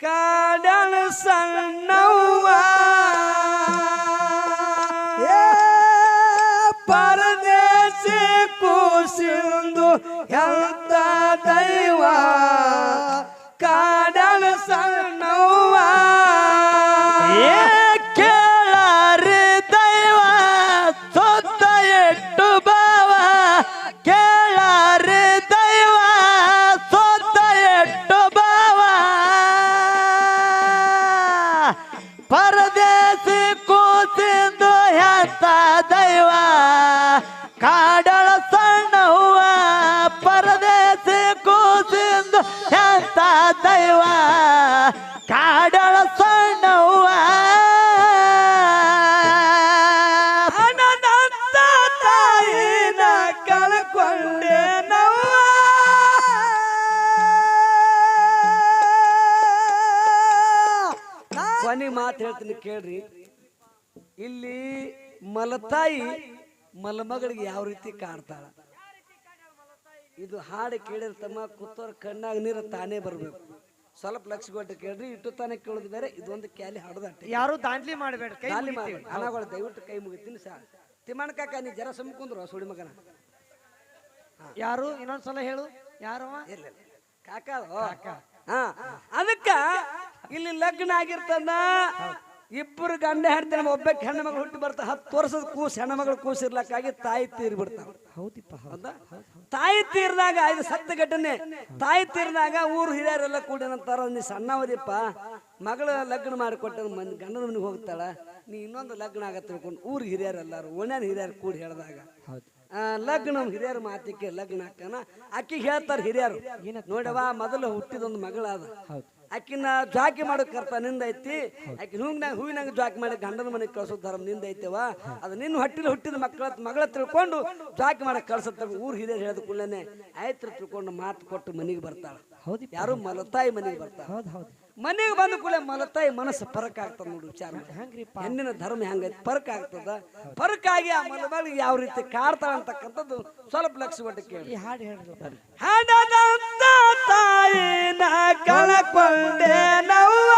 ಕಾಡಣ ಸಣ್ಣವ್ವ ಕೊನೆ ಮಾತು ಹೇಳ್ತೀನಿ ಕೇಳ್ರಿ. ಇಲ್ಲಿ ಮಲತಾಯಿ ಮಲಮಗಳಿಗೆ ಯಾವ ರೀತಿ ಕಾಡ್ತಾಳ ಇದು ಹಾಡು ಕೇಳಿರ್ತಮ್ಮ ಕೂತೋರ್ ಕಣ್ಣಾಗ ನೀರು ತಾನೇ ಬರ್ಬೇಕು. ಸ್ವಲ್ಪ ಲಕ್ಷ ಕೊಟ್ಟು ಕೇಳ್ರಿ ಇಟ್ಟು ತಾನೇ ಕೇಳೋದು ಬೇರೆ ಇದೊಂದು ಕ್ಯಾಲಿ ಹಾಡದಟ್ಟೆ. ಯಾರು ದಾಂಡ್ಲಿ ಮಾಡಬೇಡ ಕೈ ಖಾಲಿ ಮುಗಿತೀವಿ. ಮಾಡಿ ಹಣಗಳು ದಯವಿಟ್ಟು ಕೈ ಮುಗಿತೀನಿ ಸಾ ತಿಮ್ಮಣ್ಣ ಕಾಕ ನೀ ಜರ ಸುಮ್ಕುಂದ್ರು ಸುಳಿ ಮಗನ. ಯಾರು? ಇನ್ನೊಂದ್ಸಲ ಹೇಳು. ಯಾರು ಇಲ್ಲ. ಕಾಕ. ಹಾ. ಅದಕ್ಕ ಇಲ್ಲಿ ಲಗ್ನ ಆಗಿರ್ತದ. ಇಬ್ಬರು ಗಂಡ ಹೆಣ್ತಿನ ಒಬ್ಬಕ್ಕೆ ಹೆಣ್ಣು ಮಗಳು ಹುಟ್ಟಿ ಬರ್ತಾ ಹತ್ತು ವರ್ಷದ ಕೂಸು ಹೆಣ್ಣು ಮಗಳು ಕೂಸು ಇರ್ಲಕ್ಕಾಗಿ ತಾಯಿ ತೀರಿ ಬಿಡ್ತಾವ ಹೌದಿಪ್ಪ ಹೌದಾ. ತಾಯಿ ತೀರ್ದಾಗ ಇದು ಸತ್ತ ಘಟನೆ. ತಾಯಿ ತೀರ್ದಾಗ ಊರು ಹಿರಿಯರೆಲ್ಲ ಕೂಡಿ ಏನಂತಾರ ನೀ ಸಣ್ಣವದಿಪ್ಪ ಮಗಳ ಲಗ್ನ ಮಾಡಿಕೊಟ್ಟ ಮಂದಿ ಗಂಡನ ಮನೆಗೆ ಹೋಗ್ತಾಳ. ನೀ ಇನ್ನೊಂದು ಲಗ್ನ ಆಗತ್ತೆ ತಿಳ್ಕೊಂಡು ಊರು ಹಿರಿಯರೆಲ್ಲರೂ ಓಣ್ಯಾನ ಹಿರಿಯರು ಕೂಡಿ ಹೇಳಿದಾಗ. ಹೌದು. ಲಗ್ನ ಹಿರಿಯರ ಮಾತಿಗೆ ಲಗ್ನ ಹಾಕನ ಅಕ್ಕಿಗೆ ಹೇಳ್ತಾರ ಹಿರಿಯರು ನೋಡವ್ವ ಮೊದಲು ಹುಟ್ಟಿದೊಂದು ಮಗಳಾದ. ಆಕಿನ ಜಾಕಿ ಮಾಡೋ ಕರ್ತ ನಿಂದೈತಿ. ಆಕಿನ ಹೂವಿನಾಗ ಹೂವಿನಾಗ ಜಾಕಿ ಮಾಡಿ ಗಂಡನ ಮನೆಗೆ ಕಳ್ಸೋ ಧರ್ಮ ನಿಂದ ಐತೆವ ಅದು ನಿನ್ನ ಹೊಟ್ಟಿಲಿ ಹುಟ್ಟಿದ ಮಕ್ಕಳ ಮಗಳ ತಿಳ್ಕೊಂಡು ಜಾಕಿ ಮಾಡಕ್ ಕಳ್ಸತ್ತ ಊರ್ ಹಿರಿಯರು ಹೇಳಿದ ಕೂಡಲೇ ಆಯ್ತು ತಿಳ್ಕೊಂಡು ಮಾತು ಕೊಟ್ಟು ಮನೆಗೆ ಬರ್ತಾಳ. ಹೌದು ಯಾರು ಮಲತಾಯಿ ಮನೆಗೆ ಬರ್ತಾಳ. ಹೌದು ಹೌದು. ಮನೆಗೆ ಬಂದ ಕೂಡಲೇ ಮಲತಾಯಿ ಮನಸ್ಸು ಪರಕ್ ಆಗ್ತದ ನೋಡಿ ವಿಚಾರ ಹೆಣ್ಣಿನ ಧರ್ಮ ಹೆಂಗೈತಿ? ಪರಕ್ ಆಗ್ತದ. ಪರಕ್ ಆಗಿ ಆ ಮಲಗಳಿಗೆ ಯಾವ ರೀತಿ ಕಾಡ್ತಾಳ ಅಂತಕ್ಕಂಥದ್ದು ಸ್ವಲ್ಪ ಲಕ್ಷ ಕೊಟ್ಟು ಕೇಳಿ. ಹಾಡು ಹಣದಂತ ತಾಯಿನ ಕಳಕೊಂಡೆ ನವ್ವ.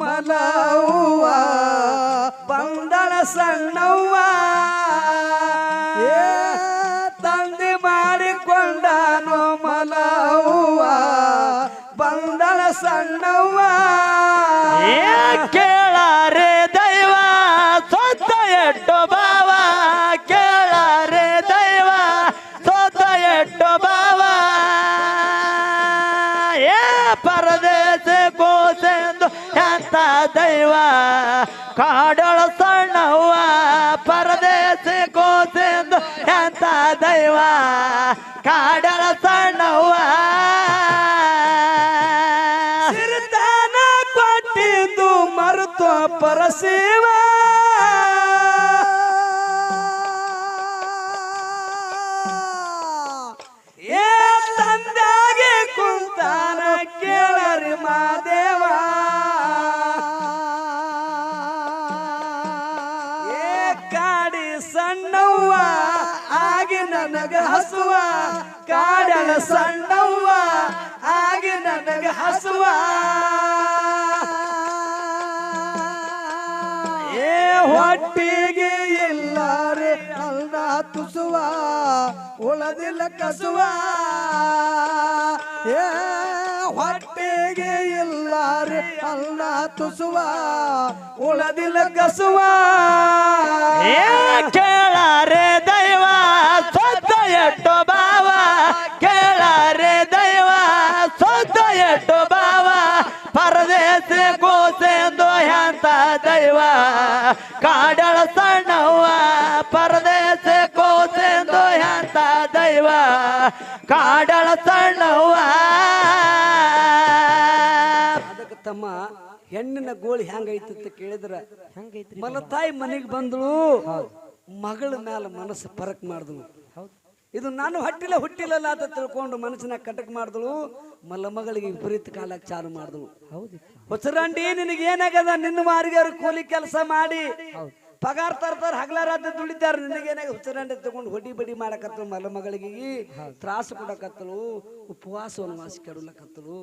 ಮಾಡಿಕೊಂಡಾನು ಮಲವ್ವ ಬಂದಳ ಸಣ್ಣವ್ವ ಎಂತ ದೈವ ಕಾಡೋಳ ಸಣ್ಣವ್ವ ಪರದೇಶ ಕೋಸೆಂದು ಎಂತ ದೈವ ಕಾಡಳ ಸಣ್ಣವ್ವ. ಸಿರಿತಾನ ಕೊಟ್ಟಿದ್ದು ಮರುತು ಪರಶಿವ ನನಗ ಹಸುವ, ಕಾಡಲ ಸಣ್ಣವ್ವ ಆಗಿ ನನಗ ಹಸುವ. ಏ ಹೊಟ್ಟಿಗೆ ಇಲ್ಲಾರೆ ಅಲ್ಲ ತುಸುವ, ಉಳದಿಲ್ಲ ಕಸುವ. ಏ ಹೊಟ್ಟಿಗೆ ಇಲ್ಲಾರೆ ಅಲ್ಲ ತುಸುವ, ಉಳದಿಲ್ಲ ಕಸುವ. ಕೇಳಾರೆ ಸೊತ್ತ ಎಟ್ಟು ಬಾವ ಕೇಳಾರೆ ದೈವ ಸೊತ್ತ ಎಟ್ಟು ಬಾವ ಪರದೇಶ ಕೋಸೆಂದು ಹ್ಯಾಂತ ದೈವ. ಕಾಡಳ ಸಣ್ಣವ್ವ ಪರದೇಶ ಕೋಸೆಂದು ಹ್ಯಾಂತ ದೈವ. ಕಾಡಳ ಅದಕ್ಕೆ ತಮ್ಮ ಹೆಣ್ಣಿನ ಗೋಳಿ ಹೆಂಗೈತಿ ಅಂತ ಕೇಳಿದ್ರ. ಮನ ತಾಯಿ ಮನೆಗೆ ಬಂದಳು ಮಗಳ ಮೇಲೆ ಮನಸ್ಸು ಪರಕ್ ಮಾಡಿದಳು. ಇದು ನಾನು ಹಟ್ಟಿಲ್ಲ, ಹುಟ್ಟಿಲ್ಲಲ್ಲ ಅಂತ ತಿಳ್ಕೊಂಡು ಮನಸ್ಸಿನ ಕಟಕ್ ಮಾಡಿದಳು. ಮಲ್ಲಮ್ಮಗಳಿಗೆ ವಿಪರೀತ ಕಾಲಕ್ಕೆ ಚಾಲು ಮಾಡಿದಳು. ಹೊಸರಂಡಿ ನಿನಗೆ ಏನಾಗದ ನಿನ್ನ ಮಾರಿಗೆ ಕೂಲಿ ಕೆಲಸ ಮಾಡಿ. ಪಗಾರ ತರ್ತಾರ ಹಗಲ ರಾತ್ರಿ ದುಡಿತಾರ. ನಿನಗೇನಾಗ ಹುಚ್ಚರಂಡಿ ತಗೊಂಡು ಹೊಡಿ ಬಡಿ ಮಾಡಕತ್ತಳು ಮಲ್ಲ ತ್ರಾಸು ಕೊಡಕತ್ತಳು, ಉಪವಾಸ ವನವಾಸ ಕೆಡಲಕತ್ತಳು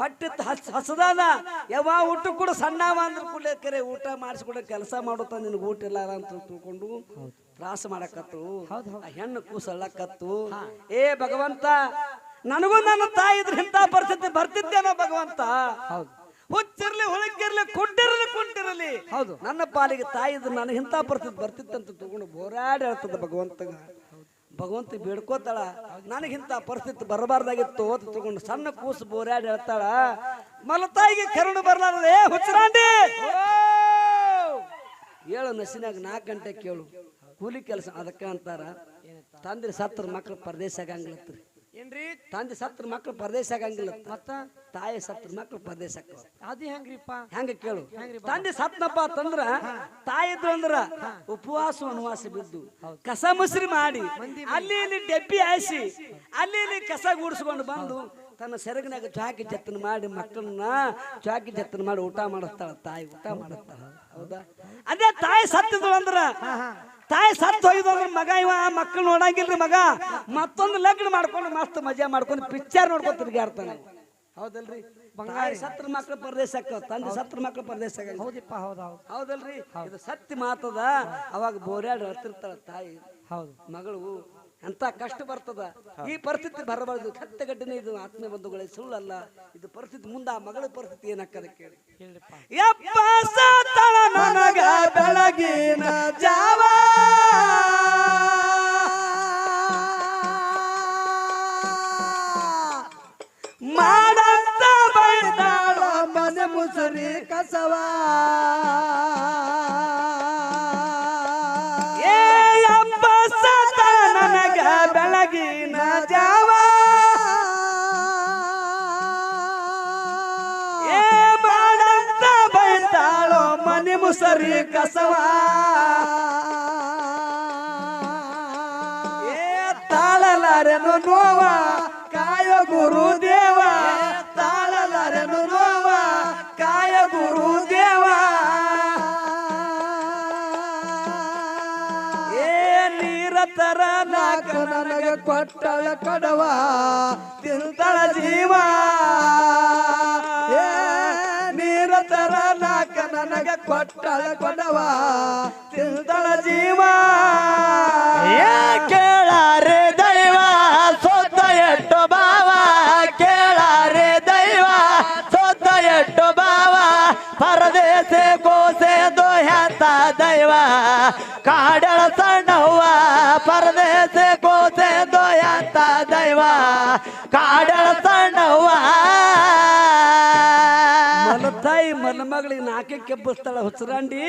ಹೊಟ್ಟೆ ಹಸ್ ಹಸದಾದ. ಯಾವ ಊಟ ಕೂಡ ಸಣ್ಣ ಅಂದ್ರೆ ಕೂಡ ಕರೆ ಊಟ ಮಾಡಿಸ್ಕೊಡ ಕೆಲಸ ಮಾಡುತ್ತ ನಿನಗೆ ಊಟ ಇಲ್ಲ ಅಂತ ತಿಳ್ಕೊಂಡು ತ್ರಾಸ ಮಾಡಕತ್ತು ಹೆಣ್ಣು ಕೂಸಳ್ಳಕತ್ತು ಏ ಭಗವಂತ ನನಗೂ ನನ್ನ ತಾಯಿ ಇದ್ರ ಇಂಥ ಪರಿಸ್ಥಿತಿ ಬರ್ತಿದ್ದೇನೋ ಭಗವಂತ. ಹುಚ್ಚಿರ್ಲಿ ಹುಳಕ್ಕಿರ್ಲಿ ಕುಂಟಿರ್ಲಿ ಕುಂಟಿರಲಿ ಹೌದು. ನನ್ನ ಪಾಲಿಗೆ ತಾಯಿ ಇದ್ರ ನನಗೆ ಇಂತ ಪರಿಸ್ಥಿತಿ ಬರ್ತಿತ್ತಂತ ತಗೊಂಡು ಬೋರಾಡಿ ಹೇಳ್ತದ ಭಗವಂತಗ. ಭಗವಂತ ಬೇಡ್ಕೋತಾಳ. ನನಗಿಂತ ಪರಿಸ್ಥಿತಿ ಬರಬಾರ್ದಾಗಿತ್ತು ಅಂತ ತಗೊಂಡು ಸಣ್ಣ ಕೂಸು ಬೋರಾಡಿ ಹೇಳ್ತಾಳ. ಮಲತಾಯಿಗೆ ಕರುಣು ಬರ್ಲಾರ್ದೆ ಏ ಹುಚ್ಚರಾಂಡಿ! ಏಳು ನಸಿನಾಗ ನಾಲ್ಕು ಗಂಟೆ ಕೇಳು. ಕೂಲಿ ಕೆಲಸ ಅದಕ್ಕೆ ಅಂತಾರ ತಂದೆ ಸತ್ರ ಮಕ್ಳು ಪರದೇಶ ಆಗಂಗಿಲ್ಲತ್ರಿ. ಏನ್ರಿ? ತಂದೆ ಸತ್ರ ಮಕ್ಳು ಪರದೇಶ ಆಗಂಗಿಲ್ಲ ಮತ್ತ? ತಾಯಿ ಸತ್ರ ಮಕ್ಳು ಪರದೇಶ. ಅದು ಹೆಂಗ್ರಿಪ್ಪ? ಹೆಂಗ ಕೇಳು? ತಂದೆ ಸತ್ನಪ್ಪ ತಂದ್ರ ತಾಯಿ ಇದ್ರು ಅಂದ್ರ ಉಪವಾಸ ವನವಾಸ ಬಿದ್ದು ಕಸ ಮುಸ್ರಿ ಮಾಡಿ ಅಲ್ಲಿ ಇಲ್ಲಿ ಡೆಬ್ಬಿ ಹಾಯಿಸಿ ಅಲ್ಲಿ ಇಲ್ಲಿ ಕಸ ಗುಡಿಸ್ಕೊಂಡು ಬಂದು ತನ್ನ ಸೆರಗಿನಾಗ ಚಾಕಿ ಜತ್ತನ ಮಾಡಿ ಮಕ್ಕಳನ್ನ ಚಾಕಿ ಜತ್ತನ ಮಾಡಿ ಊಟ ಮಾಡಿಸ್ತಾಳ ತಾಯಿ ಊಟ ಮಾಡಿಸ್ತಾಳ. ಹೌದಾ? ಅದೇ ತಾಯಿ ಸತ್ತಿದ್ಳು ಅಂದ್ರ ತಾಯಿ ಸತ್ತು ಅಂದ್ರ ಮಗ ಇವ ಮಕ್ಕಳು ನೋಡಂಗಿಲ್ರಿ ಮಗ. ಮತ್ತೊಂದು ಲಗ್ನ ಮಾಡ್ಕೊಂಡು ಮಸ್ತ್ ಮಜಾ ಮಾಡ್ಕೊಂಡು ಪಿಕ್ಚರ್ ನೋಡ್ಕೊಂಡು ತಿರ್ಗಾಡ್ತಾನೆ ಹೌದಲ್ರಿ? ತಾಯಿ ಸತ್ರ ಮಕ್ಳ ಪರದೇಶ ತಂದೆ ಸತ್ರ ಮಕ್ಳ ಪರದೇಶ ಹೌದಪ್ಪ ಹೌದು ಹೌದು. ಹೌದಲ್ರಿ? ಇದು ಸತ್ಯ ಮಾತದ ಅವಾಗ ಬೋರ್ಯಾಡ್ ಹತ್ತಿರ್ತಾಳ ತಾಯಿ. ಹೌದು. ಮಗಳು ಎಂತ ಕಷ್ಟ ಬರ್ತದ? ಈ ಪರಿಸ್ಥಿತಿ ಬರಬಾರ್ದು. ಕತ್ತೆಗಡ್ಡನೆ ಇದು ಆತ್ಮ ಬಂಧುಗಳ ಸುಳ್ಳಲ್ಲ. ಇದು ಪರಿಸ್ಥಿತಿ ಮುಂದೆ ಆ ಮಗಳ ಪರಿಸ್ಥಿತಿ ಏನಕ್ಕದ ಕೇಳಿ. ಬೆಳಗಿನ ಜಾವ ಮನೆ ಕಸವಾ. ಏ ತಾಳಲಾರೆನು ನೋವ, ಕಾಯ ಗುರು ದೇವ. ತಾಳಲಾರೆನು ನೋವ, ಕಾಯ ಗುರು ದೇವ. ಏ ನೀರ ತರ ನಾಕ ನನಗೆ ಕೊಟ್ಟಳ ಕಡವ, ತಿಂತಳ ಜೀವ. ಕೊಟ್ಟಳ ಕೊಡವ ತಿಂತಳ ಜೀವ. ಕೇಳಾರೆ ದೈವ, ಸೊತ್ತ ಎಟ್ಟು ಬಾವ ಕೇಳಾರೆ ದೈವ, ಸೊತ್ತ ಎಟ್ಟು ಬಾವ ಪರದೇಶ ಕೋಸೆ ದೋಹ್ಯಾತ ದೈವ. ಕಾಡಳ ಸಣ್ಣವ್ವ ಪರದೇಶ ದೈವ ಕಾಡಳ ಸಣ್ಣವ್ವ ತಾಯಿ ಮಲ ಮಗಳಿಗೆ ನಾಕೆ ಕೆಬ್ಬಿಸ್ತಾಳ ಹುಚ್ಚರಾಂಡಿ.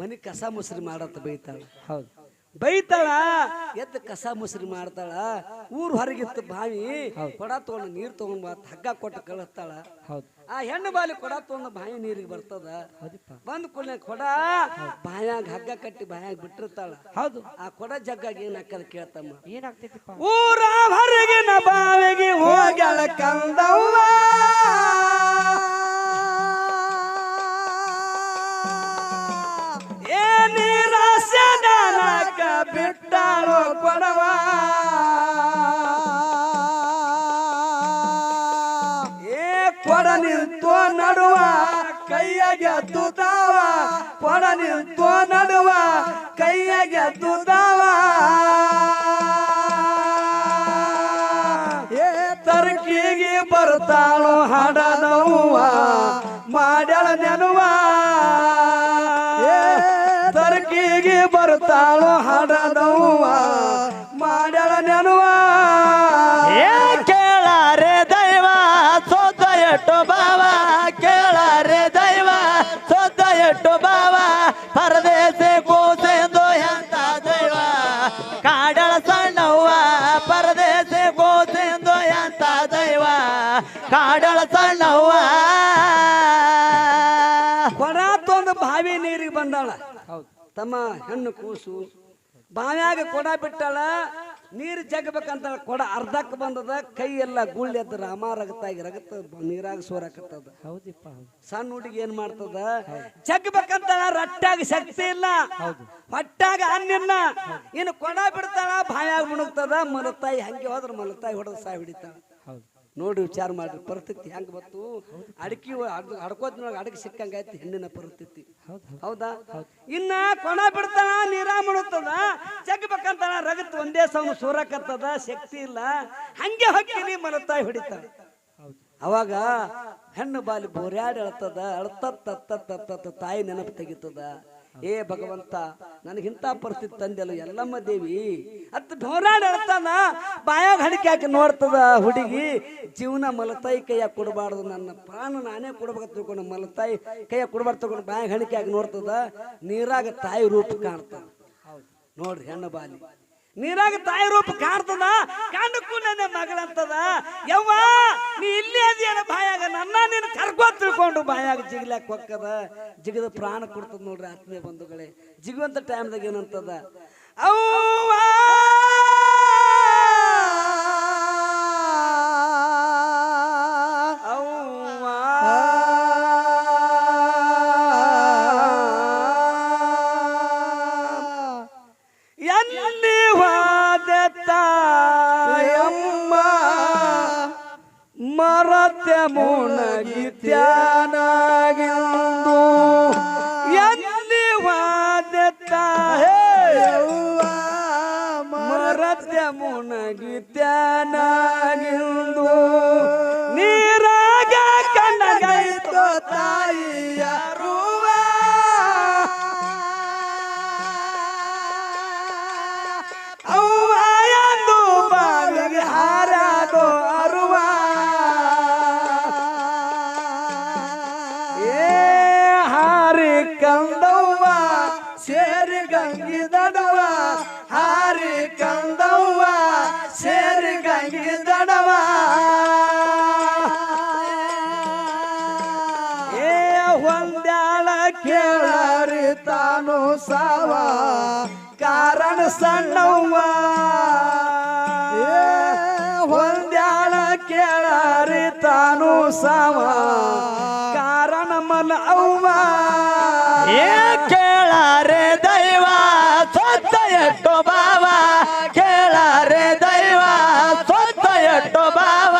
ಮನೆ ಕಸ ಮುಸ್ರಿ ಮಾಡತ್ತ ಬೈತಾಳ. ಹೌದು. ಬೈತಾಳ. ಎದ್ದು ಕಸ ಮುಸ್ರಿ ಮಾಡ್ತಾಳ. ಊರ್ ಹೊರಗಿತ್ತು ಬಾವಿ ಕೊಡ ತಗೊಂಡು ನೀರ್ ತಗೊಂಡ್ ಬಾ ಹಗ್ಗ ಕೊಟ್ಟು ಕಳಿಸ್ತಾಳ. ಹೌದು. ಆ ಹೆಣ್ಣು ಬಾಲಿ ಕೊಡ ತಗೊಂಡು ಬಾವಿ ನೀರಿಗೆ ಬರ್ತದ. ಬಂದ ಕೂಡಲೇ ಕೊಡ ಬಾಯಾಗ ಹಗ್ಗ ಕಟ್ಟಿ ಬಾಯಾಗ ಬಿಟ್ಟಿರ್ತಾಳ. ಹೌದು. ಆ ಕೊಡ ಜಗ್ಗಾಗ ಏನ್ ಹಾಕದ ಕೇಳ್ತಮ್ಮ. ಏನಾಗ್ತೈತಿ ಊರ ಹೊರಗಿನ ಬಾವಿಗೆ ಹೋಗ್ಯಾಳ ಕಂದವ್ವ. ಬಿಟ್ಟಾಳು ಕೊಡವ? ಏ ಕೊಡ ನಿಂತು ನಡುವ, ಕೈಯಾಗೆ ತುತಾವ ಕೊಡ ನಿಂತು ನಡುವ, ಕೈಯಾಗೆ ತುತಾವ ಏ ತರ್ಕಿಗೆ ಬರ್ತಾಳೋ ಹಾಡದವ್ವ ಮಾಡ್ಯಾಳ ನೆನುವ. ಹಾಡದವ್ವ ಮಾಡ್ಯಾಳ ನೆನುವ. ಏ ಕೇಳಾರೆ ದೈವ ಸೋತ ಎಟ್ಟು ಬಾವ. ಕೇಳಾರೆ ದೈವ ಸೋತ ಎಟ್ಟು ಬಾವ. ಪರದೇಶ ಕೋಸೆಂದು ಎಂತ ದೈವ. ಕಾಡಳ ಸಣ್ಣವ್ವ ಪರದೇಶ ಕೋಸೆಂದು ಎಂತ ದೈವ. ಕಾಡಳ ಸಣ್ಣವ್ವ. ಕೊಡ ತೊಂದು ಬಾವಿ ನೀರಿಗೆ ಬಂದಾಳ. ಹೌದು ತಮ್ಮ ಹೆಣ್ಣು ಕೂಸು. ಬಾವ್ಯಾಗ ಕೊಡ ಬಿಟ್ಟಾಳ ನೀರು ಜಗ್ಬೇಕಂತ ಕೊಡ ಅರ್ಧಕ್ಕೆ ಬಂದದ ಕೈ ಎಲ್ಲ ಗುಳ್ಳಿ ಎದ್ದ ರಾಮ ರಗತಾಗಿ ರಗತ ನೀರಾಗ ಸೋರಾಕತ್ತದ. ಹೌದಿಪ್ಪ ಸಣ್ಣ ಹುಡುಗಿ ಏನ್ ಮಾಡ್ತದ? ಜಗ್ಬೇಕಂತ ರಟ್ಟಾಗಿ ಶಕ್ತಿ ಇಲ್ಲ. ಹೊಟ್ಟಾಗ ಅನ್ನಿಲ್ಲ ಇನ್ನು ಕೊಡ ಬಿಡ್ತಾಳ ಬಾಯಾಗ ಮುಣುಗ್ತದ ಮಲತಾಯಿ ಹಂಗೆ ಹೋದ್ರ ಮಲತಾಯಿ ಹೊಡೆದ ಸಾಯ್ ಹಿಡಿತಾಳ. ನೋಡಿ ವಿಚಾರ ಮಾಡಿ ಪರಿಸ್ಥಿತಿ ಹೆಂಗ್ ಬತ್ತು ಅಡಕಿ ಅಡ್ಕೋತಿನೊಳಗೆ ಅಡಕೆ ಸಿಕ್ಕಂಗಾಯ್ತು, ಹೆಣ್ಣಿನ ಪರಿಸ್ಥಿತಿ. ಹೌದು? ಇನ್ನ ಕೊಣ ಬಿಡ್ತಾನ, ನೀರ ಮುಳುತ್ತದ ರಗತ್ ಒಂದೇ ಸೌನು ಸೂರಕತ್ತದ, ಶಕ್ತಿ ಇಲ್ಲ. ಹಂಗೆ ಹೊಕ್ಕಿನಿ ಮಲತಾಯಿ ಹೊಡಿತಾನ ಅವಾಗ ಹೆಣ್ಣು ಬಾಲಿ ಬೋರ್ಯಾಡಿ ಅಳ್ತದ ಅಳ್ತತ್ತ ತಾಯಿ ನೆನಪು ತೆಗಿತದ. ಏ ಭಗವಂತ ನನಗಿಂತ ಪರಿಸ್ಥಿತಿ ತಂದೆಲ್ಲ ಎಲ್ಲಮ್ಮ ದೇವಿ. ಅತ್ತ ಢೋರಾಡ್ ಹೇಳ್ತಾನ ಬಾಯಾಗ ಹಣಿಕೆ ಹಾಕಿ ನೋಡ್ತದ ಹುಡುಗಿ. ಜೀವನ ಮಲತಾಯಿ ಕೈಯ ಕೊಡಬಾರ್ದು ನನ್ನ ಪ್ರಾಣ ನಾನೇ ಕೊಡ್ಬೇಕು ತಿಳ್ಕೊಂಡು ಮಲತಾಯಿ ಕೈಯಾಗ ಕೊಡಬಾರ್ದು ತಗೊಂಡು ಬಾಯಾಗ ಹಣಿಕೆ ಹಾಕಿ ನೋಡ್ತದ ನೀರಾಗ ತಾಯಿ ರೂಪ ಕಾಣ್ತಾನ. ನೋಡ್ರಿ ಹೆಣ್ಣು ಬಾಲಿ. ನೀರಾಗ ತಾಯಿ ರೂಪ ಕಾಣ್ತದ? ಕಾಣಕ್ಕೂ ನನ್ನ ಮಗಳಂತದ ಯವ್ವ, ನೀ ಇಲ್ಲಿ ಅದೇನ ಬಾಯಾಗ? ನನ್ನ ನೀನು ಕರ್ಕೋ ತಿಳ್ಕೊಂಡು ಬಾಯಾಗ ಜಿಗ್ಲಾಕ್ ಹೊಕ್ಕದ? ಜಿಗದ ಪ್ರಾಣ ಕೊಡ್ತದ ನೋಡ್ರಿ ಆತ್ಮೀಯ ಬಂಧುಗಳೇ. ಜಿಗುವಂತ ಟೈಮ್ದಾಗ ಏನಂತದ? ಅವ್ವ ಮರತ್ಯ ಮುನಗಿತ್ಯಾನಾಗಿಂದು ಎಲ್ಲಿ ವಾದ ತಾಯವ್ವ ಮರತ್ಯ ಮುನಗಿತ್ಯಾನಾಗಿಂದು ತಾನು ಸಾವ, ಕಾರಣ ಮನ ಅವ್ವ. ಏ ಕೇಳಾರೆ ದೈವ ಸ್ವತ್ತ ಎಟ್ಟು ಬಾವ ಕೇಳಾರೆ ದೈವ ಸ್ವತ್ತ ಎಟ್ಟು ಬಾವ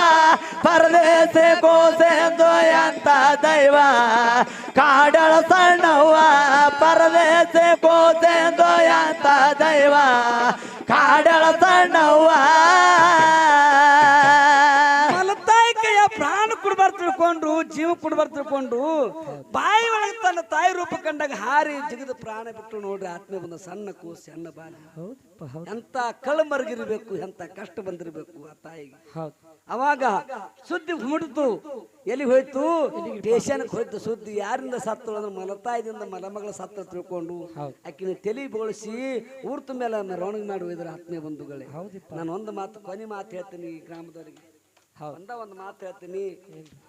ಪರದೇಶ ಕೋಸೆಂದು ಎಂತ ದೈವ. ಕಾಡಳ ಸಣ್ಣವ್ವ ಪರದೇಶ ಕೋಸೆಂದು ಎಂತ ದೈವ. ಕಾಡಳ ಸಣ್ಣವ್ವ. ಪ್ರಾಣ ಕೊಡ್ಬಾರ್ದು ತಿಳ್ಕೊಂಡ್ರು ಜೀವ ಕೊಡ್ಬಾರ್ದು ತಿಳ್ಕೊಂಡ್ರು ಬಾಯಿ ಒಳಗೆ ತನ್ನ ತಾಯಿ ರೂಪ ಕಂಡಾಗ ಹಾರಿ ಜಿಗಿದು ಪ್ರಾಣ ಬಿಟ್ಟು ನೋಡ್ರಿ ಆತ್ಮೆ ಬಂದ ಸಣ್ಣ ಕೂಸು ಸಣ್ಣ ಬಾಲಿ ಎಂತ ಕಳಮರ್ಗಿರ್ಬೇಕು ಎಂತ ಕಷ್ಟ ಬಂದಿರ್ಬೇಕು ಆ ತಾಯಿಗೆ. ಅವಾಗ ಸುದ್ದಿ ಮುಡಿತು ಎಲ್ಲಿ ಹೋಯ್ತು? ಸ್ಟೇಷನ್ಗೆ ಹೋಯ್ತು ಸುದ್ದಿ ಯಾರಿಂದ ಸತ್ತು ಅಂದ್ರೆ ಮಲತಾಯದಿಂದ ಮಲಮಗಳ ಸತ್ತ ತಿಳ್ಕೊಂಡು ಆಕಿನ ತಲೆ ಬಳಸಿ ಊರ್ತ ಮೇಲೆ ಮೆರವಣಿಗೆ ಮಾಡಿ ಹೋಯ್ತಾರೆ ಆತ್ಮೀಯ ಬಂಧುಗಳೇ. ನಾನು ಒಂದು ಮಾತು ಕೊನೆ ಮಾತು ಹೇಳ್ತೀನಿ ಈ ಗ್ರಾಮದವರಿಗೆ. ಒಂದ ಒಂದು ಮಾತು ಹೇಳ್ತೀನಿ.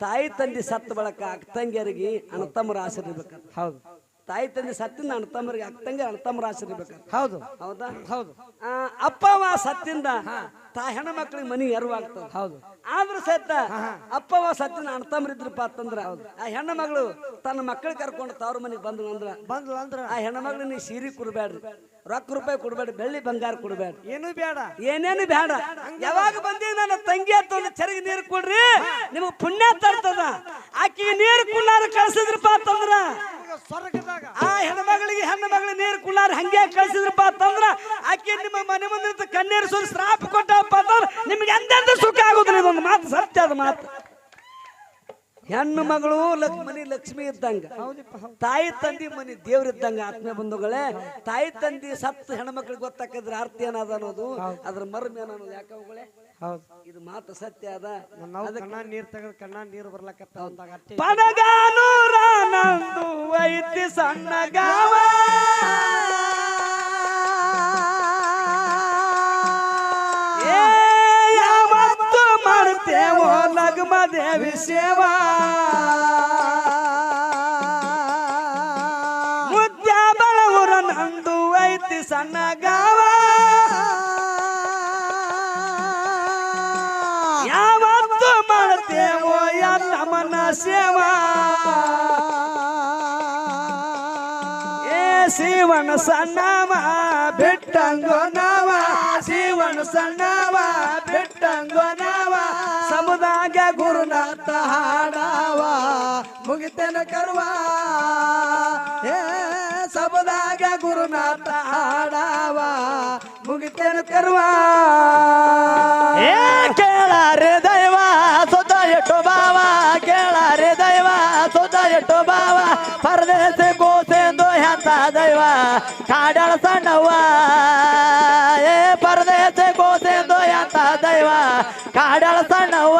ತಾಯಿ ತಂದೆ ಸತ್ತ ಬಳಕ ಅಕ್ಕತಂಗಿಯರಿಗೆ ಅಣ್ಣತಮ್ಮರ ಆಶೀರ್ಬೇಕಂತ ಹೌದು. ತಾಯಿ ತಂದೆ ಸತ್ತಿಂದ ಅಣ್ಣತಮ್ಮರಿಗೆ ಅಕ್ಕತಂಗಿ ಅಣ್ಣತಮ್ಮರ ಆಶೀರ್ಬೇಕಂತ ಹೌದು. ಹೌದಾ? ಹೌದು. ಅಪ್ಪ ಅವ ಸತ್ತಿಂದ ತಾ ಹೆಣ್ಣು ಮಕ್ಕಳಿಗೆ ಮನಿ ಎರವಾಗ್ತದೆ ಹೌದು. ಆದ್ರೂ ಸಹಿತ ಸತ್ತಿಂದ ಸತ್ತಿನ ಅಣ್ತಮ್ರಿದ್ರಪ್ಪ ಅಂತಂದ್ರ ಆ ಹೆಣ್ಣು ಮಗಳು ತನ್ನ ಮಕ್ಕಳು ಕರ್ಕೊಂಡು ತವ್ರ ಮನೆಗೆ ಬಂದ್ರು ಅಂದ್ರ ಬಂದ್ಲು ಅಂದ್ರ ಆ ಹೆಣ್ಣು ಮಗಳು ನೀ ಸೀರೆ ಕೊಡ್ಬೇಡ್ರಿ. ರೊಕ್ಕ ರೂಪಾಯಿ ಕೊಡ್ಬೇಡ ಬೆಳ್ಳಿ ಬಂಗಾರ ಕೊಡ್ಬೇಡ. ಏನು ಬೇಡ. ಏನೇನು ಬೇಡ. ಯಾವಾಗ ಬಂದಿ ನನ್ನ ತಂಗಿ ಅಂತ ಚರಿಗೆ ನೀರು ಕೊಡ್ರಿ ನಿಮಗೆ ಪುಣ್ಯ ತರ್ತದ. ಆಕಿ ನೀರು ಕುಣ್ಣಾರ ಕಳ್ಸಿದ್ರಪ್ಪ ಅಂತಂದ್ರ ಆ ಹೆಣ್ಮಗಳಿಗೆ ಹೆಣ್ಣು ಮಗಳ ನೀರು ಕುಳ್ಳಾರ ಹಂಗೆ ಕಳ್ಸಿದ್ರಪ್ಪ ಅಂತಂದ್ರ ಆಕಿ ನಿಮ್ಮ ಮನೆ ಮುಂದೆ ಕಣ್ಣೀರ್ ಕಣ್ಣೀರು ಸುರಿ ಶ್ರಾಪ ಕೊಟ್ಟಪ್ಪ ಅಂತಂದ್ರ ನಿಮ್ಗೆ ಎಂದೆಂದ ಸುಖ ಆಗುದ್ರಿ ಇದೊಂದು ಮಾತು ಸತ್ಯ ಅದ ಮಾತು. ಹೆಣ್ಣು ಮಗಳು ಲಕ್ಷ್ಮಣಿ ಲಕ್ಷ್ಮಿ ಇದ್ದಂಗ. ತಾಯಿ ತಂದಿ ಮನಿ ದೇವ್ರ ಇದ್ದಂಗ ಆತ್ಮೀಯ ಬಂಧುಗಳೇ ತಾಯಿ ತಂದಿ ಸತ್ತು ಹೆಣ್ಮಕ್ಳಿಗೆ ಗೊತ್ತಾಕಿದ್ರ ಅರ್ಥ ಏನದ ಅನ್ನೋದು ಅದ್ರ ಮರ್ಮ ಏನನ್ನೋದು ಯಾಕೆ ಅವುಗಳೇ? ಹೌದು. ಇದು ಮಾತು ಸತ್ಯ ಅದ. ಕಣ್ಣ ನೀರ್ ತೆಗೆದ ಕಣ್ಣ ನೀರು ಬರ್ಲಕತ್ತ ಅಟ್ಟೆ ನಂದು ಐತಿ ಸಣ್ಣ ಗಾವ ಮಾಡ್ತೇವೋ ನಗಮ ದೇವಿ ಸೇವಾ. ಮುದ್ಯ ಬಳವುರ ನಂದು ಐತಿ ಸಣ್ಣ ಗಾವ. ಯಾವತ್ತು ಮಾಡ್ತೇವೋ ನಮನ ಸೇವಾ. ಏ ಶಿವನ ಸಣ್ಣವ ಬೆಟ್ಟಂಗೋ ನಾವ. ಶಿವನ ಸಣ್ಣವ ಬಿಟ್ಟಂಗೋ ನಾವ ಸಮುದಾಯ ಗುರುನಾಥ ಹಾಡವ, ಮುಗಿತೇನ ಕರುವ. ಏ, ಸಮುದಾಯ ಗುರುನಾಥ ಹಾಡವ, ಮುಗಿತೇನ ಕರುವ. ಏ, ಕೇಳಾರೆ ದೈವ ಸುತ ಎಟ್ಟು ಬಾವ ಕೇಳಾರೆ ದೈವ ಸುತ ಎಟ್ಟು ಬಾವ ಪರದೇಶ ಕೋಸೆಂದು ಎಂತ ದೈವ. ಕಾಡಳ ಸಣ್ಣವ್ವ. ಏ ಎಂತ ದೈವ ಕಾಡಳ ಸಣ್ಣವ್ವ.